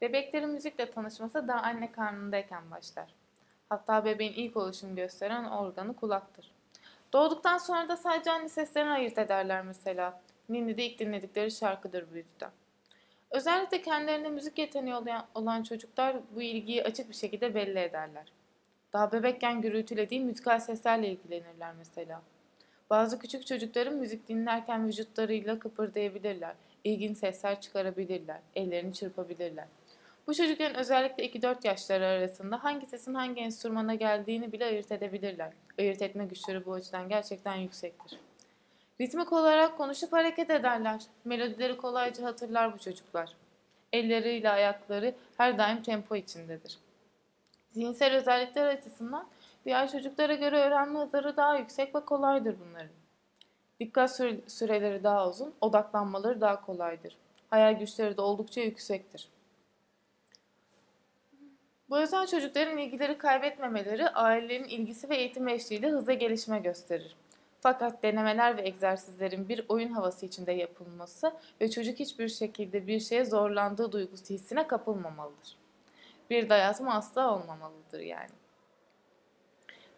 Bebeklerin müzikle tanışması daha anne karnındayken başlar. Hatta bebeğin ilk oluşunu gösteren organı kulaktır. Doğduktan sonra da sadece anne seslerini ayırt ederler mesela. Ninni de ilk dinledikleri şarkıdır bu yüzden. Özellikle kendilerinde müzik yeteneği olan çocuklar bu ilgiyi açık bir şekilde belli ederler. Daha bebekken gürültüyle değil müzikal seslerle ilgilenirler mesela. Bazı küçük çocukların müzik dinlerken vücutlarıyla kıpırdayabilirler, ilginç sesler çıkarabilirler, ellerini çırpabilirler. Bu çocukların özellikle 2-4 yaşları arasında hangi sesin hangi enstrümana geldiğini bile ayırt edebilirler. Ayırt etme güçleri bu açıdan gerçekten yüksektir. Ritmik olarak konuşup hareket ederler. Melodileri kolayca hatırlar bu çocuklar. Elleriyle ayakları her daim tempo içindedir. Zihinsel özellikler açısından diğer çocuklara göre öğrenme hızları daha yüksek ve kolaydır bunların. Dikkat süreleri daha uzun, odaklanmaları daha kolaydır. Hayal güçleri de oldukça yüksektir. Bu yüzden çocukların ilgileri kaybetmemeleri ailelerin ilgisi ve eğitim eşliğiyle hızla gelişme gösterir. Fakat denemeler ve egzersizlerin bir oyun havası içinde yapılması ve çocuk hiçbir şekilde bir şeye zorlandığı duygusu hissine kapılmamalıdır. Bir dayatma asla olmamalıdır yani.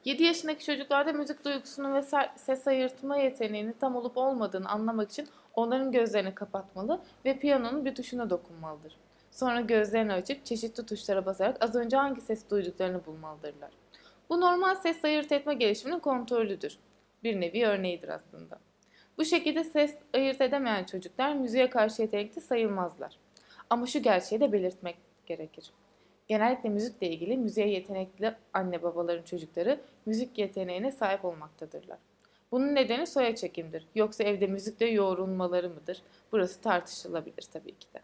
7 yaşındaki çocuklarda müzik duygusunun ve ses ayırtma yeteneğinin tam olup olmadığını anlamak için onların gözlerini kapatmalı ve piyanonun bir tuşuna dokunmalıdır. Sonra gözlerini açıp çeşitli tuşlara basarak az önce hangi ses duyduklarını bulmalıdırlar. Bu normal ses ayırt etme gelişiminin kontrolüdür. Bir nevi örneğidir aslında. Bu şekilde ses ayırt edemeyen çocuklar müziğe karşı yetenekli sayılmazlar. Ama şu gerçeği de belirtmek gerekir. Genellikle müzikle ilgili müziğe yetenekli anne babaların çocukları müzik yeteneğine sahip olmaktadırlar. Bunun nedeni soya çekimdir. Yoksa evde müzikle yoğrulmaları mıdır? Burası tartışılabilir tabii ki de.